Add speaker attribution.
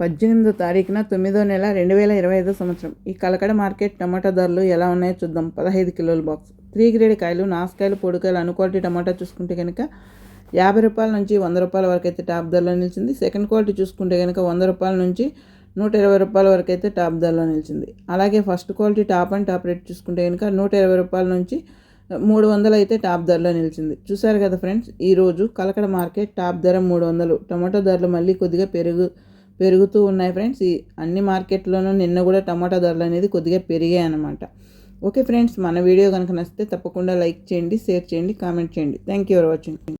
Speaker 1: పద్దెనిమిదో తారీఖున తొమ్మిదో నెల రెండు వేల ఇరవై ఐదో సంవత్సరం. ఈ కలకడ మార్కెట్ టమాటా ధరలు ఎలా ఉన్నాయో చూద్దాం. పదహైదు కిలోల బాక్స్. త్రీ గ్రేడ్ కాయలు నాసుకాయలు పొడికాయలు అను క్వాలిటీ టమాటా చూసుకుంటే కనుక యాభై రూపాయల నుంచి వంద రూపాయల వరకు అయితే టాప్ ధరలో నిలిచింది. సెకండ్ క్వాలిటీ చూసుకుంటే కనుక వంద రూపాయల నుంచి నూట ఇరవై రూపాయల వరకు అయితే టాప్ ధరలో నిలిచింది. అలాగే first quality top and top rate చూసుకుంటే కనుక నూట ఇరవై రూపాయల నుంచి మూడు వందలు అయితే టాప్ ధరలో నిలిచింది. చూసారు కదా ఫ్రెండ్స్ ఈరోజు కలకడ మార్కెట్ టాప్ ధర మూడు వందలు. టమాటో ధరలు మళ్ళీ కొద్దిగా పెరుగు పెరుగుతూ ఉన్నాయి ఫ్రెండ్స్. ఈ అన్ని మార్కెట్లోనూ నిన్న కూడా టమాటా ధరలు అనేది కొద్దిగా పెరిగాయి అనమాట ఓకే ఫ్రెండ్స్ మన వీడియో కనుక నచ్చితే తప్పకుండా లైక్ చేయండి షేర్ చేయండి కామెంట్ చేయండి. Thank you for watching